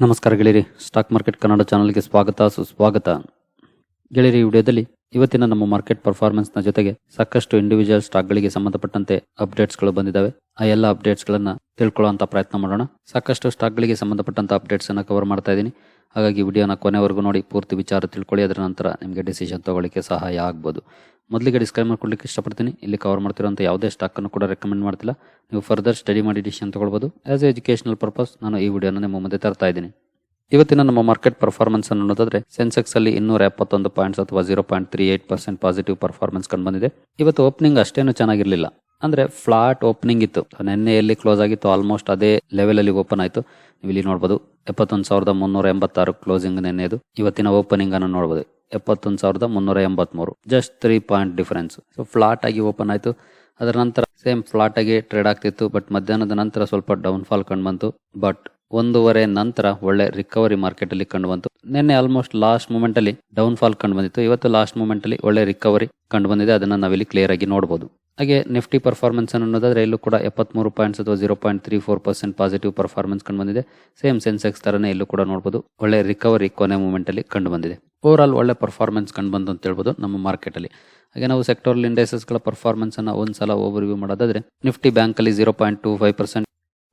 ನಮಸ್ಕಾರ ಗೆಳೆಯರಿ stock market Kannada ಚಾನಲ್ಗೆ ಸ್ವಾಗತ, ಸುಸ್ವಾಗತ. ಗೆಳೆಯರಿ, ಈ ವಿಡಿಯೋದಲ್ಲಿ ಇವತ್ತಿನ ನಮ್ಮ ಮಾರ್ಕೆಟ್ ಪರ್ಫಾರ್ಮೆನ್ಸ್ನ ಜೊತೆಗೆ ಸಾಕಷ್ಟು ಇಂಡಿವಿಜುವಲ್ ಸ್ಟಾಕ್ಗಳಿಗೆ ಸಂಬಂಧಪಟ್ಟಂತೆ ಅಪ್ಡೇಟ್ಸ್ಗಳು ಬಂದಿದ್ದಾವೆ ಆ ಎಲ್ಲ ಅಪ್ಡೇಟ್ಸ್ಗಳನ್ನು ತಿಳ್ಕೊಳ್ಳುವಂತ ಪ್ರಯತ್ನ ಮಾಡೋಣ. ಸಾಕಷ್ಟು ಸ್ಟಾಕ್ಗಳಿಗೆ ಸಂಬಂಧಪಟ್ಟಂತ ಅಪ್ಡೇಟ್ಸನ್ನು ಕವರ್ ಮಾಡ್ತಾ ಇದ್ದೀನಿ. ಹಾಗಾಗಿ ವಿಡಿಯೋನ ಕೊನೆವರೆಗೂ ನೋಡಿ, ಪೂರ್ತಿ ವಿಚಾರ ತಿಳ್ಕೊಳ್ಳಿ, ಅದರ ನಂತರ ನಿಮಗೆ ಡಿಸಿಷನ್ ತಗೊಳ್ಳಿಕ್ಕೆ ಸಹಾಯ ಆಗ್ಬೋದು. ಮೊದಲಿಗೆ ಡಿಸ್ಕ್ರೈಬ್ ಮಾಡ್ಕೊಳ್ಳಿಕ್ಕೆ ಇಷ್ಟಪಡ್ತೀನಿ. ಇಲ್ಲಿ ಕವರ್ ಮಾಡ್ತಿರೋಂಥ ಯಾವುದೇ ಸ್ಟಾಕನ್ನು ಕೂಡ ರೆಕಮೆಂಡ್ ಮಾಡ್ತಿಲ್ಲ. ನೀವು ಫರ್ದರ್ ಸ್ಟಡಿ ಮಾಡಿ ಡಿಸಿಷನ್ ತೊಗೊಳ್ಬೋದು. ಆ್ಯಸ್ ಎ ಎಜುಕೇಶನಲ್ ಪರ್ಪಸ್ ನಾನು ಈ ವಿಡಿಯೋನ ನಿಮ್ಮ ಮುಂದೆ ತರ್ತಾ ಇದ್ದೀನಿ. ಇವತ್ತಿನ ನಮ್ಮ ಮಾರ್ಕೆಟ್ ಪರ್ಫಾರ್ಮೆನ್ಸ್ ಅನ್ನು ನೋಡಿದ್ರೆ ಸೆನ್ಸೆಕ್ಸ್ ಅಲ್ಲಿ ಇನ್ನೂರ ಎಪ್ಪತ್ತೊಂದು ಪಾಯಿಂಟ್ಸ್ ಅಥವಾ zero point three eight percent positive performance ಕಂಡು ಬಂದಿದೆ. ಇವತ್ತು ಓಪನಿಂಗ್ ಅಷ್ಟೇನು ಚೆನ್ನಾಗಿರಲಿಲ್ಲ. ಅಂದ್ರೆ ಫ್ಲಾಟ್ ಓಪನಿಂಗ್ ಇತ್ತು. ನಿನ್ನೆ ಎಲ್ಲಿ ಕ್ಲೋಸ್ ಆಗಿತ್ತು. ಆಲ್ಮೋಸ್ಟ್ ಅದೇ ಲೆವೆಲಲ್ಲಿ ಓಪನ್ ಆಯಿತು. ನೀವು ಇಲ್ಲಿ ನೋಡಬಹುದು ಎಪ್ಪತ್ತೊಂದು ಸಾವಿರದ ಮುನ್ನೂರ ಎಂಬತ್ತಾರು ಕ್ಲೋಸಿಂಗ್ ನಿನ್ನೆದು ಇವತ್ತಿನ ಓಪನಿಂಗ್ ಅನ್ನು ನೋಡಬಹುದು ಎಪ್ಪತ್ತೊಂದು ಸಾವಿರದ ಮುನ್ನೂರ ಎಂಬತ್ಮೂರು. Just three point difference so flat ಆಗಿ ಓಪನ್ ಆಯಿತು. ಅದರ ನಂತರ ಸೇಮ್ ಫ್ಲಾಟ್ ಆಗಿ ಟ್ರೇಡ್ ಆಗ್ತಿತ್ತು. ಬಟ್ ಮಧ್ಯಾಹ್ನದ ನಂತರ ಸ್ವಲ್ಪ ಡೌನ್ ಫಾಲ್ ಕಂಡು ಬಂತು. ಬಟ್ ಒಂದೂವರೆ ನಂತರ ಒಳ್ಳೆ ರಿಕವರಿ ಮಾರ್ಕೆಟ್ ಅಲ್ಲಿ ಕಂಡು ಬಂತು. ನಿನ್ನೆ ಆಲ್ಮೋಸ್ಟ್ ಲಾಸ್ಟ್ ಮೂಮೆಂಟ್ ಅಲ್ಲಿ ಡೌನ್ ಫಾಲ್ ಕಂಡು ಬಂದಿತ್ತು. ಇವತ್ತು ಲಾಸ್ಟ್ ಮೂಮೆಂಟ್ ಅಲ್ಲಿ ಒಳ್ಳೆ ರಿಕವರಿ ಕಂಡು ಬಂದಿದೆ. ಅದನ್ನ ನಾವಿಲ್ಲಿ ಕ್ಲಿಯರ್ ಆಗಿ ನೋಡಬಹುದು ಹಾಗೆ ನಿಫ್ಟಿ ಪರ್ಫಾರ್ಮೆನ್ಸ್ ಅನ್ನು ನೋಡಿದ್ರೆ ಇಲ್ಲೂ ಕೂಡ ಎಪ್ಪತ್ಮೂರು ಪಾಯಿಂಟ್ಸ್ ಅಥವಾ zero point three four percent positive performance ಕಂಡು ಬಂದಿದೆ. ಸೇಮ್ ಸೆನ್ಸೆಕ್ಸ್ ತರನೇ ಇಲ್ಲೂ ಕೂಡ ನೋಡಬಹುದು ಒಳ್ಳೆ ರಿಕವರಿ ಕೊನೆ ಮೂಮೆಂಟ್ ಅಲ್ಲಿ ಕಂಡು ಬಂದಿದೆ. ಓವರ್ ಆಲ್ ಒಳ್ಳೆ ಪರ್ಫಾರ್ಮೆನ್ಸ್ ಕಂಡು ಬಂತು ಅಂತ ಹೇಳ್ಬೋದು ನಮ್ಮ ಮಾರ್ಕೆಟ್ ಅಲ್ಲಿ. ಹಾಗೆ ನಾವು ಸೆಕ್ಟೋರಲ್ ಇಂಡೈಸಸ್ಗಳ ಪರ್ಫಾರ್ಮೆನ್ಸ್ ಅನ್ನ ಒಂದ್ಸಲ ಓವರ್ ವ್ಯೂ ಮಾಡೋದಾದ್ರೆ ನಿಫ್ಟಿ ಬ್ಯಾಂಕ್ ಅಲ್ಲಿ zero point two five percent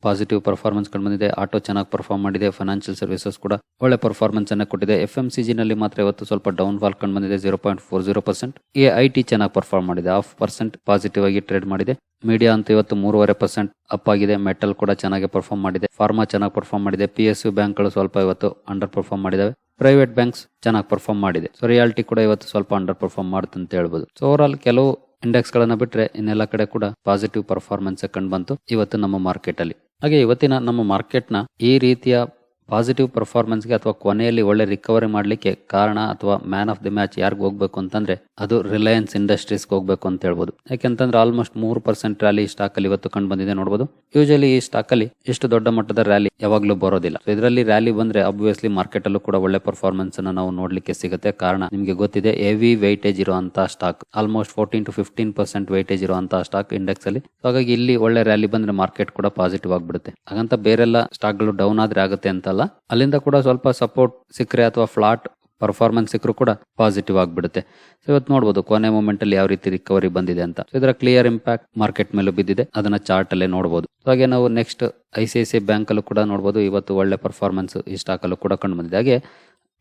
positive performance ಕಂಡು ಬಂದಿದೆ. ಆಟೋ ಚೆನ್ನಾಗಿ ಪರ್ಫಾರ್ಮ್ ಮಾಡಿದೆ. ಫೈನಾನ್ಷಿಯಲ್ ಸರ್ವಿಸಸ್ ಕೂಡ ಒಳ್ಳೆ ಪರ್ಫಾರ್ಮೆನ್ಸ್ ಅನ್ನು ಕೊಟ್ಟಿದೆ. ಎಫ್ ಎಂ ಸಿ ನಲ್ಲಿ ಮಾತ್ರ ಇವತ್ತು ಸ್ವಲ್ಪ ಡೌನ್ ಫಾಲ್ ಕಂಡು ಬಂದಿದೆ. Zero point four zero percent A I T ಚೆನ್ನಾಗಿ ಪರ್ಫಾರ್ಮ್ ಮಾಡಿದೆ. ಹಾಫ್ ಪರ್ಸೆಂಟ್ ಪಾಸಿಟಿವ್ ಆಗಿ ಟ್ರೇಡ್ ಮಾಡಿದೆ. ಮೀಡಿಯಾ ಅಂತ ಇವತ್ತು ಮೂರುವರೆ ಪರ್ಸೆಂಟ್ ಅಪ್ ಆಗಿದೆ. ಮೆಟಲ್ ಕೂಡ ಚೆನ್ನಾಗಿ ಪರ್ಫಾರ್ಮ್ ಮಾಡಿದೆ. ಫಾರ್ಮಾ ಚೆನ್ನಾಗಿ ಪರ್ಫಾರ್ಮ್ ಮಾಡಿದೆ. ಪಿ ಎಸ್ ಯು ಬ್ಯಾಂಕ್ಗಳು ಸ್ವಲ್ಪ ಇವತ್ತು ಅಂಡರ್ ಪರ್ಫಾರ್ಮ್ ಮಾಡಿದಾವೆ. ಪ್ರೈವೇಟ್ ಬ್ಯಾಂಕ್ಸ್ ಚೆನ್ನಾಗಿ ಪರ್ಫಾರ್ಮ್ ಮಾಡಿದೆ. ಸೊ ರಿಯಾಲಿಟಿ ಕೂಡ ಇವತ್ತು ಸ್ವಲ್ಪ ಅಂಡರ್ ಪರ್ಫಾರ್ಮ್ ಮಾಡುತ್ತೆ ಅಂತ ಹೇಳ್ಬೋದು. ಸೊ ಓವರ್ ಆಲ್ ಕೆಲವು ಇಂಡೆಕ್ಸ್ ಗಳನ್ನ ಬಿಟ್ರೆ ಇನ್ನೆಲ್ಲ ಕಡೆ ಕೂಡ ಪಾಸಿಟಿವ್ ಪರ್ಫಾರ್ಮೆನ್ಸ್ ಕಂಡು ಬಂತು ಇವತ್ತು ನಮ್ಮ ಮಾರ್ಕೆಟ್ ಅಲ್ಲಿ. ಹಾಗೆ ಇವತ್ತಿನ ನಮ್ಮ ಮಾರ್ಕೆಟ್ನ ಈ ರೀತಿಯ ಪಾಸಿಟಿವ್ ಪರ್ಫಾರ್ಮೆನ್ಸ್ಗೆ ಅಥವಾ ಕೊನೆಯಲ್ಲಿ ಒಳ್ಳೆ ರಿಕವರಿ ಮಾಡಲಿಕ್ಕೆ ಕಾರಣ ಅಥವಾ ಮ್ಯಾನ್ ಆಫ್ ದಿ ಮ್ಯಾಚ್ ಯಾರಿಗೂ ಹೋಗ್ಬೇಕು ಅಂತಂದ್ರೆ ಅದು ರಿಲಯನ್ಸ್ ಇಂಡಸ್ಟ್ರೀಸ್ ಹೋಗಬೇಕು ಅಂತ ಹೇಳ್ಬೋದು. ಯಾಕೆಂತಂದ್ರೆ ಆಲ್ಮೋಸ್ಟ್ ಮೂರು ಪರ್ಸೆಂಟ್ ರ್ಯಾಲಿ ಸ್ಟಾಕ್ ಅಲ್ಲಿ ಇವತ್ತು ಕಂಡು ಬಂದಿದೆ ನೋಡಬಹುದು ಯೂಶಲಿ ಈ ಸ್ಟಾಕ್ ಅಲ್ಲಿ ಇಷ್ಟು ದೊಡ್ಡ ಮಟ್ಟದ ರ್ಯಾಲಿ ಯಾವಾಗ್ಲೂ ಬರೋದಿಲ್ಲ. ಇದರಲ್ಲಿ ರ್ಯಾಲಿ ಬಂದ್ರೆ ಅಬ್ವಿಯಸ್ಲಿ ಮಾರ್ಕೆಟ್ ಅಲ್ಲೂ ಕೂಡ ಒಳ್ಳೆ ಪರ್ಫಾರ್ಮೆನ್ಸ್ ಅನ್ನ ನಾವು ನೋಡ್ಲಿಕ್ಕೆ ಸಿಗುತ್ತೆ. ಕಾರಣ ನಿಮಗೆ ಗೊತ್ತಿದೆ ಹೆವಿ ವೈಟೇಜ್ ಇರುವಂತಹ stock almost fourteen to fifteen percent weightage ಇರುವಂತಹ ಸ್ಟಾಕ್ ಇಂಡೆಕ್ಸ್ ಅಲ್ಲಿ. ಹಾಗಾಗಿ ಇಲ್ಲಿ ಒಳ್ಳೆ ರ್ಯಾಲಿ ಬಂದ್ರೆ ಮಾರ್ಕೆಟ್ ಕೂಡ ಪಾಸಿಟಿವ್ ಆಗ್ಬಿಡುತ್ತೆ. ಹಾಗಂತ ಬೇರೆಲ್ಲ ಸ್ಟಾಕ್ಗಳು ಡೌನ್ ಆದ್ರೆ ಆಗುತ್ತೆ ಅಂತಲ್ಲ ಅಲ್ಲಿಂದ ಕೂಡ ಸ್ವಲ್ಪ ಸಪೋರ್ಟ್ ಸಿಕ್ಕರೆ ಅಥವಾ ಫ್ಲಾಟ್ ಪರ್ಫಾರ್ಮೆನ್ಸ್ ಸಿಕ್ಕರೂ ಕೂಡ ಪಾಸಿಟಿವ್ ಆಗಿಬಿಡುತ್ತೆ. ಸೊ ಇವತ್ತು ನೋಡಬಹುದು ಕೊನೆ ಮೂಮೆಂಟ್ ಅಲ್ಲಿ ಯಾವ ರೀತಿ ರಿಕವರಿ ಬಂದಿದೆ ಅಂತ. ಸೊ ಇದರ ಕ್ಲಿಯರ್ ಇಂಪ್ಯಾಕ್ಟ್ ಮಾರ್ಕೆಟ್ ಮೇಲೂ ಬಿದ್ದಿದೆ. ಅದನ್ನ ಚಾರ್ಟ್ ಅಲ್ಲೇ ನೋಡಬಹುದು ಹಾಗೆ ನಾವು next I C I C bank ಅಲ್ಲೂ ಕೂಡ ನೋಡಬಹುದು ಇವತ್ತು ಒಳ್ಳೆ ಪರ್ಫಾರ್ಮೆನ್ಸ್ ಈ ಸ್ಟಾಕ್ ಕೂಡ ಕಂಡು ಬಂದಿದೆ. ಹಾಗೆ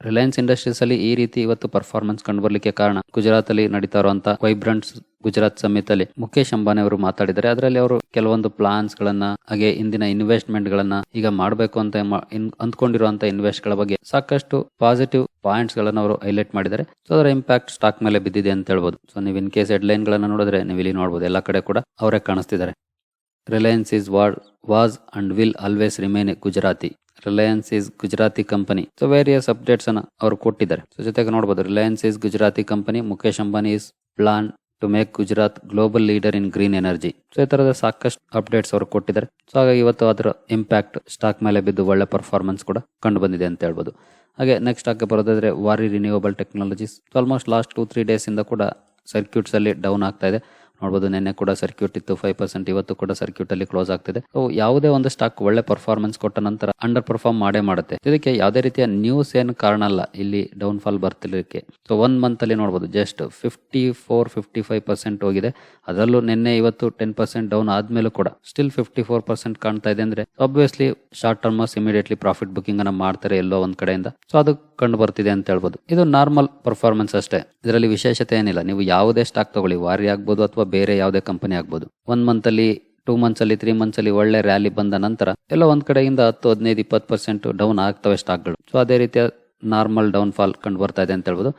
ರಿಲಯನ್ಸ್ ಇಂಡಸ್ಟ್ರೀಸ್ ಅಲ್ಲಿ ಈ ರೀತಿ ಇವತ್ತು ಪರ್ಫಾರ್ಮೆನ್ಸ್ ಕಂಡು ಬರ್ಲಿಕ್ಕೆ ಕಾರಣ ಗುಜರಾತ್ ಅಲ್ಲಿ ನಡೀತಾ ಇರುವಂತಹ ವೈಬ್ರೆಂಟ್ಸ್ ಗುಜರಾತ್ ಸಮಿತ್ ಅಲ್ಲಿ ಮುಖೇಶ್ ಅಂಬಾನಿ ಅವರು ಮಾತಾಡಿದ್ದಾರೆ. ಅದರಲ್ಲಿ ಅವರು ಕೆಲವೊಂದು ಪ್ಲಾನ್ಸ್ ಗಳನ್ನ, ಹಾಗೆ ಇಂದಿನ ಇನ್ವೆಸ್ಟ್ಮೆಂಟ್ ಗಳನ್ನ ಈಗ ಮಾಡಬೇಕು ಅಂತ ಅಂದ್ಕೊಂಡಿರುವಂತಹ ಇನ್- ಅಂದ್ಕೊಂಡಿರುವಂತ ಇನ್ವೆಸ್ಟ್ಗಳ ಬಗ್ಗೆ ಸಾಕಷ್ಟು ಪಾಸಿಟಿವ್ ಪಾಯಿಂಟ್ಸ್ ಗಳನ್ನ ಅವರು ಹೈಲೈಟ್ ಮಾಡಿದ್ದಾರೆ. ಸೊ ಅದರ ಇಂಪ್ಯಾಕ್ಟ್ ಸ್ಟಾಕ್ ಮೇಲೆ ಬಿದ್ದಿದೆ ಅಂತ ಹೇಳ್ಬೋದು. ಸೊ ನೀವು ಇನ್ ಕೇಸ್ ಹೆಡ್ಲೈನ್ ಗಳನ್ನ ನೋಡಿದ್ರೆ ನೀವು ಇಲ್ಲಿ ನೋಡಬಹುದು ಎಲ್ಲ ಕಡೆ ಕೂಡ ಅವರೇ ಕಾಣಿಸ್ತಿದ್ದಾರೆ. Reliance is ವಾಡ್ was and will always remain Gujarati. Reliance is Gujarati company so various updates ಅನ್ನ ಅವರು ಕೊಟ್ಟಿದ್ದಾರೆ. ಸೊ ಜೊತೆಗೆ ನೋಡಬಹುದು Reliance is Gujarati company Mukesh Ambani is plan to make Gujarat global leader in green energy so ಈ ತರದ ಸಾಕಷ್ಟು updates ಅವರು ಕೊಟ್ಟಿದ್ದಾರೆ. ಸೊ ಹಾಗಾಗಿ ಇವತ್ತು ಅದರ ಇಂಪ್ಯಾಕ್ಟ್ ಸ್ಟಾಕ್ ಮೇಲೆ ಬಿದ್ದು ಒಳ್ಳೆ ಪರ್ಫಾರ್ಮೆನ್ಸ್ ಕೂಡ ಕಂಡು ಬಂದಿದೆ ಅಂತ ಹೇಳ್ಬೋದು. ಹಾಗೆ ನೆಕ್ಸ್ಟ್ ಆಗಿ ಬರೋದಾದ್ರೆ Waaree renewable technologies almost last two three days ಇಂದ ಕೂಡ ಸರ್ಕ್ಯೂಟ್ಸ್ ಅಲ್ಲಿ ಡೌನ್ ಆಗ್ತಾ ಇದೆ. ನೋಡಬಹುದು ನಿನ್ನೆ ಕೂಡ ಸರ್ಕ್ಯೂಟ್ ಇತ್ತು ಫೈವ್ ಪರ್ಸೆಂಟ್ ಇವತ್ತು ಕೂಡ ಸರ್ಕ್ಯೂಟ್ ಅಲ್ಲಿ ಕ್ಲೋಸ್ ಆಗ್ತಿದೆ. ಸೊ ಯಾವುದೇ ಒಂದು ಸ್ಟಾಕ್ ಒಳ್ಳೆ ಪರ್ಫಾರ್ಮೆನ್ಸ್ ಕೊಟ್ಟ ನಂತರ ಅಂಡರ್ ಪರ್ಫಾರ್ಮ್ ಮಾಡೇ ಮಾಡುತ್ತೆ. ಇದಕ್ಕೆ ಯಾವುದೇ ರೀತಿಯ ನ್ಯೂಸ್ ಏನು ಕಾರಣ ಅಲ್ಲ, ಇಲ್ಲಿ ಡೌನ್ ಫಾಲ್ ಬರ್ತಿರೋಕ್ಕೆ ಸೊ ಒನ್ ಮಂತ್ ಅಲ್ಲಿ ನೋಡಬಹುದು just fifty four fifty five percent ಹೋಗಿದೆ. ಅದರಲ್ಲೂ ನಿನ್ನೆ ಇವತ್ತು ಟೆನ್ ಪರ್ಸೆಂಟ್ ಡೌನ್ ಆದ್ಮೇಲೂ ಕೂಡ ಸ್ಟಿಲ್ ಫಿಫ್ಟಿ ಫೋರ್ ಪರ್ಸೆಂಟ್ ಕಾಣ್ತಾ ಇದೆ ಅಂದ್ರೆ obviously short termers immediately profit booking ಅನ್ನ ಮಾಡ್ತಾರೆ ಎಲ್ಲೋ ಒಂದ್ ಕಡೆಯಿಂದ. ಸೊ ಅದು ಕಂಡು ಬರ್ತಿದೆ ಅಂತ ಹೇಳ್ಬೋದು. ಇದು ನಾರ್ಮಲ್ ಪರ್ಫಾರ್ಮೆನ್ಸ್ ಅಷ್ಟೇ. ಇದರಲ್ಲಿ ವಿಶೇಷತೆ ಏನಿಲ್ಲ. ನೀವು ಯಾವುದೇ ಸ್ಟಾಕ್ ತಗೊಳ್ಳಿ ವಾರಿ ಆಗ್ಬೋದು ಅಥವಾ ಬೇರೆ ಯಾವುದೇ ಕಂಪನಿ ಆಗ್ಬೋದು. ಒನ್ ಮಂತಲ್ಲಿ ಟೂ ಮಂತ್ಸಲ್ಲಿ ತ್ರೀ ಮಂತ್ಸಲ್ಲಿ ಒಳ್ಳೆ ರ್ಯಾಲಿ ಬಂದ ನಂತರ ಎಲ್ಲ ಒಂದು ಕಡೆಯಿಂದ ಹತ್ತು, ಹದಿನೈದು, ಇಪ್ಪತ್ತು ಪರ್ಸೆಂಟ್ ಡೌನ್ ಆಗ್ತವೆ ಸ್ಟಾಕ್ಗಳು ಸೊ ಅದೇ ರೀತಿಯ ನಾರ್ಮಲ್ ಡೌನ್ ಫಾಲ್ ಕಂಡು ಬರ್ತಾ ಇದೆ ಅಂತ ಹೇಳ್ಬೋದು.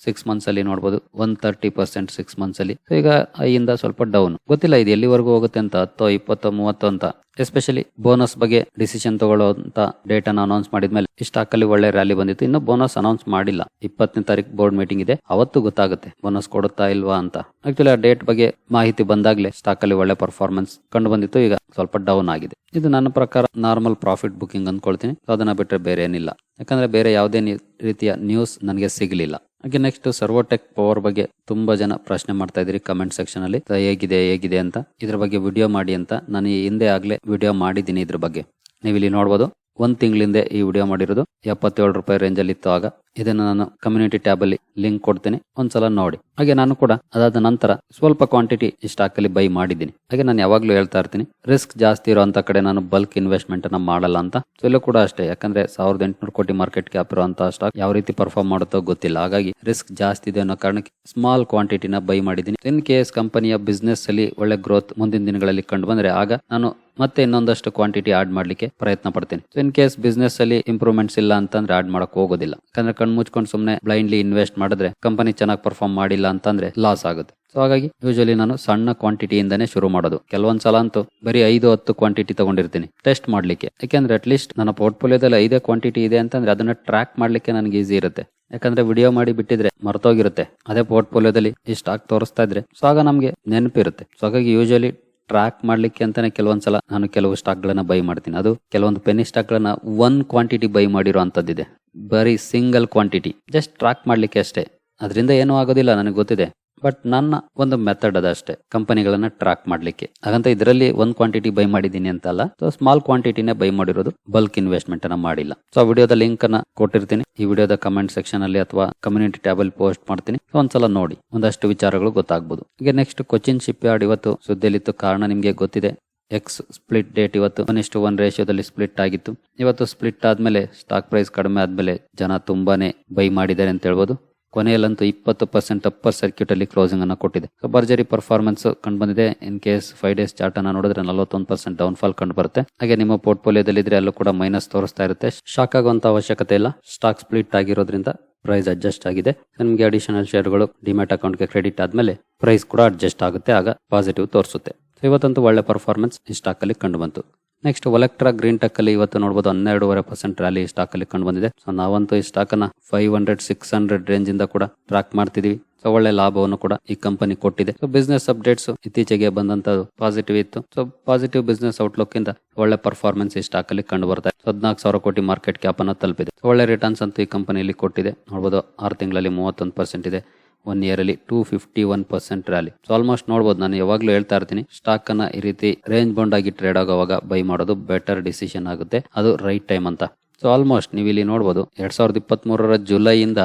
ಸಿಕ್ಸ್ ಮಂತ್ಸ್ ಅಲ್ಲಿ ನೋಡಬಹುದು one thirty percent six months ಅಲ್ಲಿ. ಈಗ ಐಯಿಂದ ಸ್ವಲ್ಪ ಡೌನ್ ಗೊತ್ತಿಲ್ಲ ಇದು ಎಲ್ಲಿವರೆಗೂ ಹೋಗುತ್ತೆ ಅಂತ, ಹತ್ತೋ, ಇಪ್ಪತ್ತೋ, ಮೂವತ್ತೋ ಅಂತ. ಎಸ್ಪೆಷಲಿ ಬೋನಸ್ ಬಗ್ಗೆ ಡಿಸಿಷನ್ ತಗೊಳ್ಳುವಂತ ಡೇಟ್ ಅನ್ನು ಅನೌನ್ಸ್ ಮಾಡಿದ್ಮೇಲೆ ಈ ಸ್ಟಾಕ್ ಅಲ್ಲಿ ಒಳ್ಳೆ ರ್ಯಾಲಿ ಬಂದಿತ್ತು. ಇನ್ನು ಬೋನಸ್ ಅನೌನ್ಸ್ ಮಾಡಿಲ್ಲ. ಇಪ್ಪತ್ತನೇ ತಾರೀಕು ಬೋರ್ಡ್ ಮೀಟಿಂಗ್ ಇದೆ. ಅವತ್ತು ಗೊತ್ತಾಗುತ್ತೆ ಬೋನಸ್ ಕೊಡುತ್ತಾ ಇಲ್ವಾ ಅಂತ. ಆಕ್ಚುಲಿ ಆ ಡೇಟ್ ಬಗ್ಗೆ ಮಾಹಿತಿ ಬಂದಾಗಲೇ ಸ್ಟಾಕ್ ಅಲ್ಲಿ ಒಳ್ಳೆ ಪರ್ಫಾರ್ಮೆನ್ಸ್ ಕಂಡು ಬಂದಿತ್ತು. ಈಗ ಸ್ವಲ್ಪ ಡೌನ್ ಆಗಿದೆ. ಇದು ನನ್ನ ಪ್ರಕಾರ ನಾರ್ಮಲ್ ಪ್ರಾಫಿಟ್ ಬುಕಿಂಗ್ ಅನ್ಕೊಳ್ತೀನಿ. ಅದನ್ನ ಬಿಟ್ಟರೆ ಬೇರೆ ಏನಿಲ್ಲ ಯಾಕಂದ್ರೆ ಬೇರೆ ಯಾವುದೇ ರೀತಿಯ ನ್ಯೂಸ್ ನನಗೆ ಸಿಗಲಿಲ್ಲ. ಹಾಗೆ ನೆಕ್ಸ್ಟ್ ಸರ್ವೋಟೆಕ್ ಪವರ್ ಬಗ್ಗೆ ತುಂಬಾ ಜನ ಪ್ರಶ್ನೆ ಮಾಡ್ತಾ ಇದ್ರಿ ಕಮೆಂಟ್ ಸೆಕ್ಷನ್ ಅಲ್ಲಿ. ಹೇಗಿದೆ ಹೇಗಿದೆ ಅಂತ. ಇದ್ರ ಬಗ್ಗೆ ವಿಡಿಯೋ ಮಾಡಿ ಅಂತ ನಾನು ಹಿಂದೆ ಆಗ್ಲೇ ವಿಡಿಯೋ ಮಾಡಿದ್ದೀನಿ ಇದ್ರ ಬಗ್ಗೆ. ನೀವು ಇಲ್ಲಿ ನೋಡಬಹುದು ಒಂದ್ ತಿಂಗಳಿಂದ ಈ ವಿಡಿಯೋ ಮಾಡಿರೋದು ಎಪ್ಪತ್ತೇಳು ರೂಪಾಯಿ ರೇಂಜ್ ಅಲ್ಲಿ ಇತ್ತು ಆಗ. ಇದನ್ನ ನಾನು ಕಮ್ಯುನಿಟಿ ಟ್ಯಾಬ್ ಅಲ್ಲಿ ಲಿಂಕ್ ಕೊಡ್ತೇನೆ. ಒಂದ್ಸಲ ನೋಡಿ. ಹಾಗೆ ನಾನು ಕೂಡ ಅದಾದ ನಂತರ ಸ್ವಲ್ಪ ಕ್ವಾಂಟಿಟಿ ಸ್ಟಾಕ್ ಅಲ್ಲಿ ಬೈ ಮಾಡಿದ್ದೀನಿ. ಹಾಗೆ ನಾನು ಯಾವಾಗ್ಲೂ ಹೇಳ್ತಾ ಇರ್ತೀನಿ ರಿಸ್ಕ್ ಜಾಸ್ತಿ ಇರುವಂತ ಕಡೆ ನಾನು ಬಲ್ಕ್ ಇನ್ವೆಸ್ಟ್ಮೆಂಟ್ ಅನ್ನ ಮಾಡಲ್ಲ ಅಂತ. ಸೊ ಇಲ್ಲೂ ಕೂಡ ಅಷ್ಟೇ. ಯಾಕಂದ್ರೆ ಸಾವಿರದ ಎಂಟುನೂರು ಕೋಟಿ ಮಾರ್ಕೆಟ್ ಕ್ಯಾಪ್ ಇರುವಂತಹ ಸ್ಟಾಕ್ ಯಾವ ರೀತಿ ಪರ್ಫಾರ್ಮ್ ಮಾಡುತ್ತೋ ಗೊತ್ತಿಲ್ಲ. ಹಾಗಾಗಿ ರಿಸ್ಕ್ ಜಾಸ್ತಿ ಇದೆ ಅನ್ನೋ ಕಾರಣಕ್ಕೆ ಸ್ಮಾಲ್ ಕ್ವಾಂಟಿಟಿನ ಬೈ ಮಾಡಿದ್ದೀನಿ. ಇನ್ ಕೇಸ್ ಕಂಪನಿಯ ಬಿಸ್ನೆಸ್ ಅಲ್ಲಿ ಒಳ್ಳೆ ಗ್ರೋತ್ ಮುಂದಿನ ದಿನಗಳಲ್ಲಿ ಕಂಡು ಬಂದ್ರೆ ಆಗ ನಾನು ಮತ್ತೆ ಇನ್ನೊಂದಷ್ಟು ಕ್ವಾಂಟಿಟಿ ಆಡ್ ಮಾಡ್ಲಿಕ್ಕೆ ಪ್ರಯತ್ನ ಪಡ್ತೀನಿ. ಇನ್ ಕೇಸ್ ಬಿಸ್ನೆಸ್ ಅಲ್ಲಿ ಇಂಪ್ರೂವ್ಮೆಂಟ್ಸ್ ಇಲ್ಲ ಅಂತಂದ್ರೆ ಆಡ್ ಮಾಡಕ್ ಹೋಗೋದಿಲ್ಲ. ಯಾಕಂದ್ರೆ ಕಣ್ ಮುಚ್ಕೊಂಡು ಸುಮ್ನೆ ಬ್ಲೈಂಡ್ಲಿ ಇನ್ವೆಸ್ಟ್ ಮಾಡಿದ್ರೆ ಕಂಪನಿ ಚೆನ್ನಾಗಿ ಪರ್ಫಾರ್ಮ್ ಮಾಡಿಲ್ಲ ಅಂತಂದ್ರೆ ಲಾಸ್ ಆಗುತ್ತೆ. ಸೊ ಹಾಗಾಗಿ ಯೂಶಲಿ ನಾನು ಸಣ್ಣ ಕ್ವಾಂಟಿಟಿಯಿಂದನೇ ಶುರು ಮಾಡೋದು. ಕೆಲವೊಂದ್ ಸಲ ಅಂತೂ ಬರೀ ಐದು, ಹತ್ತು ಕ್ವಾಂಟಿಟಿ ತಗೊಂಡಿರ್ತೀನಿ. ಟೆಸ್ಟ್ ಮಾಡ್ಲಿಕ್ಕೆ. ಯಾಕೆಂದ್ರೆ ಅಟ್ಲೀಸ್ಟ್ ನನ್ನ ಪೋರ್ಟ್ಫೋಲಿಯೋದಲ್ಲಿ ಐದೇ ಕ್ವಾಂಟಿಟಿ ಇದೆ ಅಂತಂದ್ರೆ ಅದನ್ನ ಟ್ರ್ಯಾಕ್ ಮಾಡ್ಲಿಕ್ಕೆ ನನಗೆ ಈಸಿ ಇರುತ್ತೆ. ಯಾಕಂದ್ರೆ ವಿಡಿಯೋ ಮಾಡಿ ಬಿಟ್ಟಿದ್ರೆ ಮರ್ತೋಗಿರುತ್ತೆ. ಅದೇ ಪೋರ್ಟ್ಫೋಲಿಯೋದಲ್ಲಿ ಈ ಸ್ಟಾಕ್ ತೋರಿಸ್ತಾ ಇದ್ರೆ. ಸೊ ಆಗ ನಮಗೆ ನೆನಪಿರುತ್ತೆ ಸೊ ಹಾಗಾಗಿ ಯೂಶಲಿ ಟ್ರ್ಯಾಕ್ ಮಾಡ್ಲಿಕ್ಕೆ ಅಂತಾನೆ ಕೆಲವೊಂದ್ಸಲ ನಾನು ಕೆಲವು ಸ್ಟಾಕ್ ಗಳನ್ನ ಬೈ ಮಾಡ್ತೀನಿ. ಅದು ಕೆಲವೊಂದು ಪೆನಿ ಸ್ಟಾಕ್ ಗಳನ್ನ ಒನ್ ಕ್ವಾಂಟಿಟಿ ಬೈ ಮಾಡಿರೋ ಅಂತದ್ದಿದೆ ಬರೀ ಸಿಂಗಲ್ ಕ್ವಾಂಟಿಟಿ. ಜಸ್ಟ್ ಟ್ರ್ಯಾಕ್ ಮಾಡ್ಲಿಕ್ಕೆ ಅಷ್ಟೇ. ಅದರಿಂದ ಏನೂ ಆಗೋದಿಲ್ಲ, ನನಗೆ ಗೊತ್ತಿದೆ. ಬಟ್ ನನ್ನ ಒಂದು ಮೆಥಡ್ ಅದ ಅಷ್ಟೇ, ಕಂಪನಿಗಳನ್ನ ಟ್ರ್ಯಾಕ್ ಮಾಡ್ಲಿಕ್ಕೆ. ಹಾಗಂತ ಇದರಲ್ಲಿ ಒಂದು ಕ್ವಾಂಟಿಟಿ ಬೈ ಮಾಡಿದ್ದೀನಿ ಅಂತ ಅಲ್ಲ, ಸೊ ಸ್ಮಾಲ್ ಕ್ವಾಂಟಿಟಿನೇ ಬೈ ಮಾಡಿರೋದು, ಬಲ್ಕ್ ಇನ್ವೆಸ್ಟ್ಮೆಂಟ್ ಅನ್ನ ಮಾಡಿಲ್ಲ. ಸೊ ವಿಡಿಯೋದ ಲಿಂಕ್ ಅನ್ನ ಕೊಟ್ಟಿರ್ತೀನಿ, ಈ ವಿಡಿಯೋದ ಕಮೆಂಟ್ ಸೆಕ್ಷನ್ ಅಲ್ಲಿ ಅಥವಾ ಕಮ್ಯುನಿಟಿ ಟ್ಯಾಬಲ್ ಪೋಸ್ಟ್ ಮಾಡ್ತೀನಿ ಒಂದ್ಸಲ ನೋಡಿ, ಒಂದಷ್ಟು ವಿಚಾರಗಳು ಗೊತ್ತಾಗ್ಬೋದು. ಈಗ ನೆಕ್ಸ್ಟ್ ಕೊಚಿನ್ ಶಿಪ್ ಯಾರ್ಡ್ ಇವತ್ತು ಸುದ್ದಿಯಲ್ಲಿತ್ತು, ಕಾರಣ ನಿಮ್ಗೆ ಗೊತ್ತಿದೆ. ಎಕ್ಸ್ ಸ್ಪ್ಲಿಟ್ ಡೇಟ್ ಇವತ್ತು ಒನ್ ಇಷ್ಟು ಒನ್ ರೇಷಿಯೋದಲ್ಲಿ ಸ್ಪ್ಲಿಟ್ ಆಗಿತ್ತು. ಇವತ್ತು ಸ್ಪ್ಲಿಟ್ ಆದ್ಮೇಲೆ ಸ್ಟಾಕ್ ಪ್ರೈಸ್ ಕಡಿಮೆ ಆದ್ಮೇಲೆ ಜನ ತುಂಬಾನೇ ಬೈ ಮಾಡಿದ್ದಾರೆ ಅಂತ ಹೇಳ್ಬೋದು. ಕೊನೆಯಲ್ಲಂತೂ ಇಪ್ಪತ್ತು ಪರ್ಸೆಂಟ್ ಅಪ್ಪರ್ ಸರ್ಕ್ಯೂಟ್ ಅಲ್ಲಿ ಕ್ಲೋಸಿಂಗ್ ಅನ್ನ ಕೊಟ್ಟಿದೆ. ಭರ್ಜರಿ ಪರ್ಫಾರ್ಮೆನ್ಸ್ ಕಂಡು ಬಂದಿದೆ. In case five days chart ಅನ್ನ ನೋಡಿದ್ರೆ ನಲವತ್ತೊಂದು ಪರ್ಸೆಂಟ್ ಡೌನ್ ಫಾಲ್ ಕಂಡು ಬರುತ್ತೆ. ಹಾಗೆ ನಿಮ್ಮ ಪೋರ್ಟ್ಫೋಲಿಯೋದಲ್ಲಿ ಇದ್ರೆ ಅಲ್ಲೂ ಕೂಡ ಮೈನಸ್ ತೋರಿಸ್ತಾ ಇರುತ್ತೆ. ಶಾಕ್ ಆಗುವಂತ ಅವಶ್ಯಕತೆ ಇಲ್ಲ. ಸ್ಟಾಕ್ ಸ್ಪ್ಲಿಟ್ ಆಗಿರೋದ್ರಿಂದ ಪ್ರೈಸ್ ಅಡ್ಜಸ್ಟ್ ಆಗಿದೆ. ನಿಮಗೆ ಅಡಿಷನಲ್ ಶೇರ್ಗಳು ಡಿಮ್ಯಾಟ್ ಅಕೌಂಟ್ಗೆ ಕ್ರೆಡಿಟ್ ಆದ್ಮೇಲೆ ಪ್ರೈಸ್ ಕೂಡ ಅಡ್ಜಸ್ಟ್ ಆಗುತ್ತೆ. ಆಗ ಪಾಸಿಟಿವ್ ತೋರಿಸುತ್ತೆ. ಇವತ್ತಂತೂ ಒಳ್ಳೆ ಪರ್ಫಾರ್ಮೆನ್ಸ್ ಈ ಸ್ಟಾಕಲ್ಲಿ ಕಂಡು ಬಂತು. ನೆಕ್ಸ್ಟ್ ಒಲೆಕ್ಟ್ರಾ ಗ್ರೀನ್ ಟೆಕ್ ಅಲ್ಲಿ ಇವತ್ತು ನೋಡಬಹುದು ಹನ್ನೆರಡೂವರೆ ಪರ್ಸೆಂಟ್ ರ್ಯಾಲಿ ಸ್ಟಾಕ್ ಅಲ್ಲಿ ಕಂಡು ಬಂದಿದೆ. ಸೊ ನಾವಂತೂ ಈ ಸ್ಟಾಕ್ ಅನ್ನ five hundred six hundred range ಇಂದ ಕೂಡ ಟ್ರಾಕ್ ಮಾಡ್ತಿದೀವಿ. ಸೊ ಒಳ್ಳೆ ಲಾಭವನ್ನು ಕೂಡ ಈ ಕಂಪನಿ ಕೊಟ್ಟಿದೆ. ಸೊ ಬಿಸ್ನೆಸ್ ಅಪ್ಡೇಟ್ಸ್ ಇತ್ತೀಚೆಗೆ ಬಂದಂತ ಪಾಸಿಟಿವ್ ಇತ್ತು. ಸೊ ಪಾಸಿಟಿವ್ ಬಿಸ್ನೆಸ್ ಔಟ್ಲುಕ್ ಇಂದ ಒಳ್ಳೆ ಪರ್ಫಾರ್ಮೆನ್ಸ್ ಈ ಸ್ಟಾಕ್ ಅಲ್ಲಿ ಕಂಡು ಬರ್ತಾ ಇದೆ. ಹದಿನಾಲ್ಕು ಸಾವಿರ ಕೋಟಿ ಮಾರ್ಕೆಟ್ ಕ್ಯಾಪ್ ಅನ್ನ ತಲುಪಿದೆ. ಒಳ್ಳೆ ರಿಟರ್ನ್ಸ್ ಅಂತೂ ಈ ಕಂಪನಿಯಲ್ಲಿ ಕೊಟ್ಟಿದೆ. ನೋಡಬಹುದು ಆರು ತಿಂಗಳಲ್ಲಿ ಮೂವತ್ತೊಂದು ಪರ್ಸೆಂಟ್ ಇದೆ. ಒನ್ ಇಯರ್ ಅಲ್ಲಿ two fifty one percent rally so almost ನೋಡಬಹುದು ನಾನು ಯಾವಾಗ್ಲೂ ಹೇಳ್ತಾ ಇರ್ತೀನಿ ಸ್ಟಾಕ್ ಅನ್ನ ಈ ರೀತಿ ರೇಂಜ್ ಬೌಂಡ್ ಆಗಿ ಟ್ರೇಡ್ ಆಗುವಾಗ ಬೈ ಮಾಡೋದು ಬೆಟರ್ ಡಿಸಿಷನ್ ಆಗುತ್ತೆ. ಅದು ರೈಟ್ ಟೈಮ್ ಅಂತ. ಸೊ ಆಲ್ಮೋಸ್ಟ್ ನೀವು ಇಲ್ಲಿ ನೋಡಬಹುದು ಎರಡ್ ಸಾವಿರದ ಇಪ್ಪತ್ತ್ ಮೂರರ ಜುಲೈಯಿಂದ